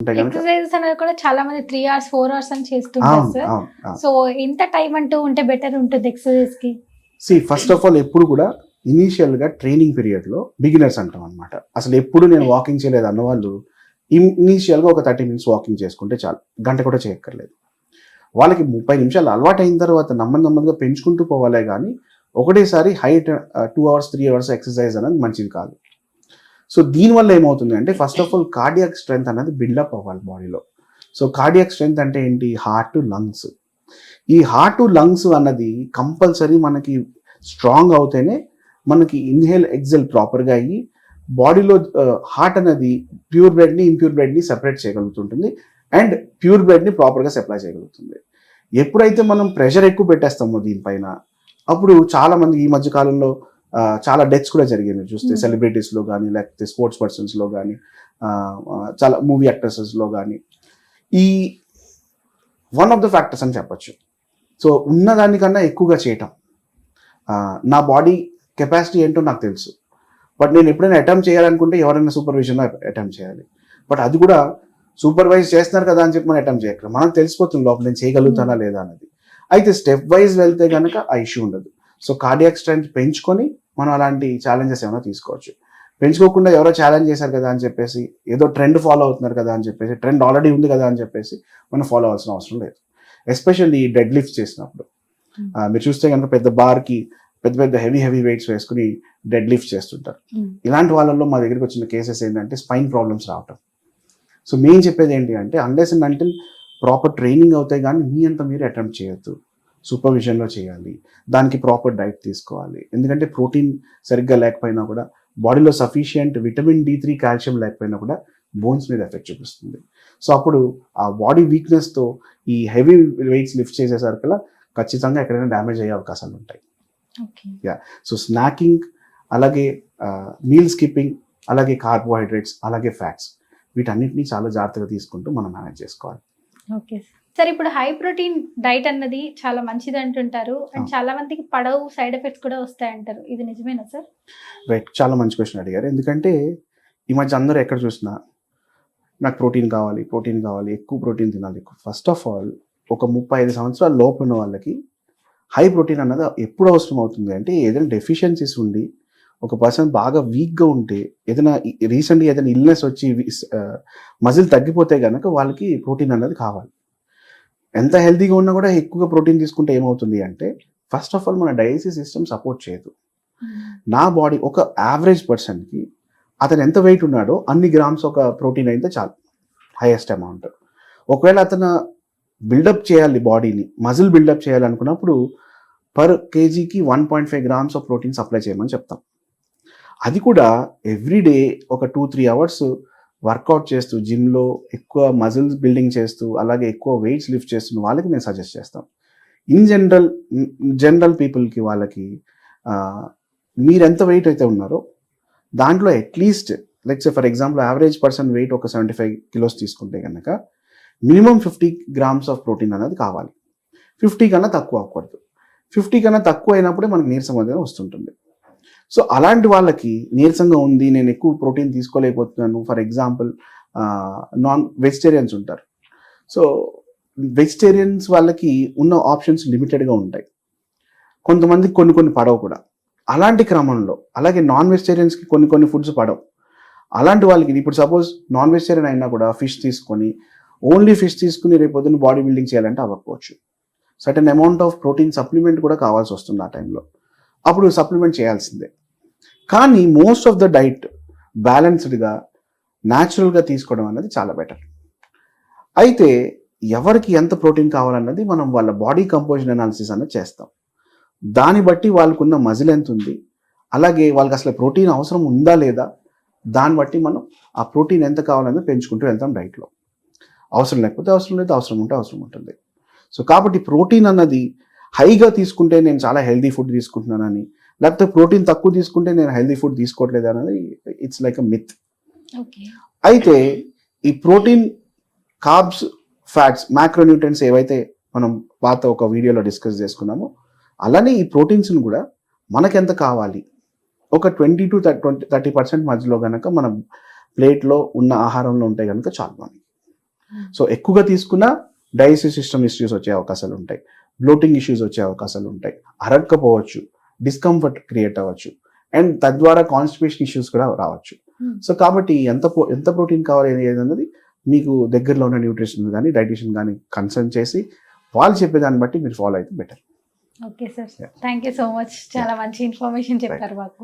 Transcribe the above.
Exercises అనేది కూడా చాలా మంది త్రీ అవర్స్ ఫోర్ అవర్స్ అని చేస్తుంటారు సార్ సో ఎంత టైం అంటూ ఉంటే బెటర్ ఉంటుంది ఎక్సర్సైజ్కి? సి ఫస్ట్ ఆఫ్ ఆల్ ఎప్పుడు కూడా ఇనీషియల్గా ట్రైనింగ్ పీరియడ్లో బిగినర్స్ అంటాం అనమాట అసలు ఎప్పుడు నేను వాకింగ్ చేయలేదు అన్న వాళ్ళు ఇనీషియల్గా ఒక థర్టీ మినిట్స్ వాకింగ్ చేసుకుంటే చాలు. గంట కూడా చేయక్కర్లేదు. వాళ్ళకి ముప్పై నిమిషాలు అలవాటు అయిన తర్వాత నెమ్మది నెమ్మదిగా పెంచుకుంటూ పోవాలే కానీ ఒకటేసారి height two hours three hours exercise అనేది మంచిది కాదు. సో దీనివల్ల ఏమవుతుంది అంటే first of all cardiac strength అనేది బిల్డప్ అవ్వాలి బాడీలో సో కార్డియాక్ స్ట్రెంత్ అంటే ఏంటి? హార్ట్ టు లంగ్స్ ఈ హార్ట్ టు లంగ్స్ అన్నది కంపల్సరీ మనకి స్ట్రాంగ్ అవుతేనే మనకి ఇన్హేల్ ఎగ్జెల్ ప్రాపర్గా అయ్యి బాడీలో హార్ట్ uh, అనేది ప్యూర్ బ్లడ్ని ఇంప్యూర్ బ్లడ్ని సెపరేట్ చేయగలుగుతుంటుంది అండ్ ప్యూర్ బ్లడ్ని ప్రాపర్గా సప్లై చేయగలుగుతుంది. ఎప్పుడైతే మనం ప్రెషర్ ఎక్కువ పెట్టేస్తామో దీనిపైన అప్పుడు చాలామంది ఈ మధ్య కాలంలో చాలా డెత్స్ కూడా జరిగాయి. మీరు చూస్తే Hmm. సెలబ్రిటీస్లో కానీ లేకపోతే స్పోర్ట్స్ పర్సన్స్లో కానీ చాలా మూవీ యాక్టర్సెస్లో కానీ ఈ వన్ ఆఫ్ ద ఫ్యాక్టర్స్ అని చెప్పొచ్చు. సో ఉన్నదానికన్నా ఎక్కువగా చేయటం. నా బాడీ కెపాసిటీ ఏంటో నాకు తెలుసు. బట్ నేను ఎప్పుడైనా అటెంప్ట్ చేయాలనుకుంటే ఎవరైనా సూపర్విజన్లో అటెంప్ట్ చేయాలి. బట్ అది కూడా సూపర్వైజ్ చేస్తున్నారు కదా అని చెప్పి మనం అటెంప్ట్ చేయక్కర్లేదు. మనకు తెలిసిపోతుంది లోపల నేను చేయగలుగుతానా లేదా అన్నది. అయితే స్టెప్ వైజ్ వెళ్తే కనుక ఆ ఇష్యూ ఉండదు. సో కార్డియాక్ స్ట్రెంత్ పెంచుకొని మనం అలాంటి ఛాలెంజెస్ ఏమైనా తీసుకోవచ్చు. పెంచుకోకుండా ఎవరో ఛాలెంజ్ చేశారు కదా అని చెప్పేసి ఏదో ట్రెండ్ ఫాలో అవుతున్నారు కదా అని చెప్పేసి ట్రెండ్ ఆల్రెడీ ఉంది కదా అని చెప్పేసి మనం ఫాలో అవ్వాల్సిన అవసరం లేదు. ఎస్పెషల్లీ డెడ్ లిఫ్ట్ చేసినప్పుడు. Hmm. మీరు చూస్తే కనుక పెద్ద బార్కి పెద్ద పెద్ద హెవీ హెవీ వెయిట్స్ వేసుకుని డెడ్ లిఫ్ట్ చేస్తుంటారు ఇలాంటి వాళ్ళల్లో మా దగ్గరికి వచ్చిన కేసెస్ ఏంటంటే స్పైన్ ప్రాబ్లమ్స్ రావటం. సో మేము చెప్పేది ఏంటి అంటే unless and until proper training అవుతాయి కానీ మీ అంత మీరు అటెంప్ట్ చేయొద్దు. సూపర్విజన్లో చేయాలి. దానికి ప్రాపర్ డైట్ తీసుకోవాలి. ఎందుకంటే ప్రోటీన్ సరిగ్గా లేకపోయినా కూడా బాడీలో sufficient vitamin D three calcium లేకపోయినా కూడా బోన్స్ మీద ఎఫెక్ట్ చూపిస్తుంది. సో అప్పుడు ఆ బాడీ వీక్నెస్తో ఈ హెవీ వెయిట్స్ లిఫ్ట్ చేసేసరికల్లా ఖచ్చితంగా ఎక్కడైనా డ్యామేజ్ అయ్యే అవకాశాలు ఉంటాయి. ఓకే సో స్నాకింగ్ అలాగే మీల్ స్కిప్పింగ్ అలాగే కార్బోహైడ్రేట్స్ అలాగే ఫ్యాట్స్ వీటన్నిటిని చాలా జాగ్రత్తగా తీసుకుంటూ మనం మేనేజ్ చేసుకోవాలి. ఓకే సార్ ఇప్పుడు హై ప్రోటీన్ డైట్ అన్నది చాలా మంచిది అంటుంటారు. అండ్. చాలా మందికి పడవు సైడ్ ఎఫెక్ట్స్ కూడా వస్తాయి అంటారు. ఇది నిజమేనా సార్? రైట్ చాలా మంచి క్వశ్చన్ అడిగారు. ఎందుకంటే ఈ మధ్య అందరూ ఎక్కడ చూసినా నాకు ప్రోటీన్ కావాలి ప్రోటీన్ కావాలి ఎక్కువ ప్రోటీన్ తినాలి. ఫస్ట్ ఆఫ్ ఆల్ ఒక ముప్పై ఐదు సంవత్సరాల లోపు ఉన్న వాళ్ళకి హై ప్రోటీన్ అన్నది ఎప్పుడు అవసరం అవుతుంది? అంటే ఏదైనా డెఫిషియన్సీస్ ఉండి ఒక పర్సన్ బాగా వీక్గా ఉంటే ఏదైనా రీసెంట్గా ఏదైనా ఇల్నెస్ వచ్చి మజిల్ తగ్గిపోతే కనుక వాళ్ళకి ప్రోటీన్ అన్నది కావాలి. ఎంత హెల్తీగా ఉన్నా కూడా ఎక్కువగా ప్రోటీన్ తీసుకుంటే ఏమవుతుంది అంటే ఫస్ట్ ఆఫ్ ఆల్ మన డైజెస్టివ్ సిస్టమ్ సపోర్ట్ చేయదు. నా బాడీ ఒక యావరేజ్ పర్సన్కి అతను ఎంత వెయిట్ ఉన్నాడో అన్ని గ్రామ్స్ ఒక ప్రోటీన్ అయితే చాలు హైయెస్ట్ అమౌంట్ ఒకవేళ అతను బిల్డప్ చేయాలి బాడీని మజిల్ బిల్డప్ చేయాలనుకున్నప్పుడు పర్ కేజీకి one point five grams of protein supply చేయమని చెప్తాం. అది కూడా ఎవ్రీడే ఒక టూ త్రీ అవర్స్ వర్కౌట్ చేస్తూ జిమ్లో ఎక్కువ మజిల్స్ బిల్డింగ్ చేస్తూ అలాగే ఎక్కువ వెయిట్స్ లిఫ్ట్ చేస్తున్న వాళ్ళకి మేము సజెస్ట్ చేస్తాం. ఇన్ జనరల్ జనరల్ పీపుల్కి వాళ్ళకి మీరు ఎంత వెయిట్ అయితే ఉన్నారో దాంట్లో at least like for example average person weight ఒక సెవెంటీ ఫైవ్ కిలోస్ తీసుకుంటే కనుక minimum fifty grams of protein అనేది కావాలి. ఫిఫ్టీ కన్నా తక్కువ అవ్వకూడదు. ఫిఫ్టీ కన్నా తక్కువ అయినప్పుడే మనకు నీరసం అనేది వస్తుంటుంది. సో అలాంటి వాళ్ళకి నీరసంగా ఉంది నేను ఎక్కువ ప్రోటీన్ తీసుకోలేకపోతున్నాను. ఫర్ ఎగ్జాంపుల్ నాన్ వెజిటేరియన్స్ ఉంటారు. సో వెజిటేరియన్స్ వాళ్ళకి ఉన్న ఆప్షన్స్ లిమిటెడ్గా ఉంటాయి. కొంతమందికి కొన్ని కొన్ని పడవు కూడా. అలాంటి క్రమంలో అలాగే నాన్ వెజిటేరియన్స్కి కొన్ని కొన్ని ఫుడ్స్ పడవు. అలాంటి వాళ్ళకి ఇప్పుడు సపోజ్ నాన్ వెజిటేరియన్ అయినా కూడా ఫిష్ తీసుకొని ఓన్లీ ఫిష్ తీసుకుని రేపొద్దున బాడీ బిల్డింగ్ చేయాలంటే అవ్వకపోవచ్చు. Certain amount of protein supplement కూడా కావాల్సి వస్తుంది ఆ టైంలో. అప్పుడు సప్లిమెంట్ చేయాల్సిందే. కానీ మోస్ట్ ఆఫ్ ద డైట్ బ్యాలెన్స్డ్గా న్యాచురల్గా తీసుకోవడం అనేది చాలా బెటర్ అయితే ఎవరికి ఎంత ప్రోటీన్ కావాలన్నది మనం వాళ్ళ బాడీ కంపోజిషన్ అనాలిసిస్ అనేది చేస్తాం. దాన్ని బట్టి వాళ్ళకున్న మజిల్ ఎంత ఉంది అలాగే వాళ్ళకి అసలు ప్రోటీన్ అవసరం ఉందా లేదా దాన్ని బట్టి మనం ఆ ప్రోటీన్ ఎంత కావాలన్నది పెంచుకుంటూ వెళ్తాం డైట్లో అవసరం లేకపోతే అవసరం లేదు అవసరం ఉంటే అవసరం ఉంటుంది. సో కాబట్టి ప్రోటీన్ అన్నది హైగా తీసుకుంటే నేను చాలా హెల్దీ ఫుడ్ తీసుకుంటున్నానని లేకపోతే ప్రోటీన్ తక్కువ తీసుకుంటే నేను హెల్దీ ఫుడ్ తీసుకోవట్లేదు అనేది ఇట్స్ లైక్ అ మిత్. అయితే ఈ ప్రోటీన్ కార్బ్స్ ఫ్యాట్స్ మ్యాక్రోన్యూట్రియన్స్ ఏవైతే మనం పాత ఒక వీడియోలో డిస్కస్ చేసుకున్నామో అలానే ఈ ప్రోటీన్స్ని కూడా మనకెంత కావాలి? ఒక twenty to twenty thirty percent మధ్యలో కనుక మన ప్లేట్లో ఉన్న ఆహారంలో ఉంటే కనుక చాలు మనకి. సో ఎక్కువగా తీసుకున్నా డైజెస్టివ్ సిస్టమ్ ఇష్యూస్ వచ్చే అవకాశాలు ఉంటాయి. బ్లోటింగ్ ఇష్యూస్ వచ్చే అవకాశాలు ఉంటాయి. అరక్కపోవచ్చు డిస్కంఫర్ట్ క్రియేట్ అవ్వచ్చు. అండ్ తద్వారా కాన్స్టిపేషన్ ఇష్యూస్ కూడా రావచ్చు. Hmm. సో కాబట్టి ఎంత ఎంత ప్రోటీన్ కావాలి అనేది అన్నది మీకు దగ్గరలో ఉన్న న్యూట్రిషన్ కానీ డైటిషియన్ కానీ కన్సల్ట్ చేసి వాళ్ళు చెప్పేదాన్ని బట్టి మీరు ఫాలో అయితే better okay sir. Thank you so much చాలా మంచి ఇన్ఫర్మేషన్ చెప్పారు మాకు.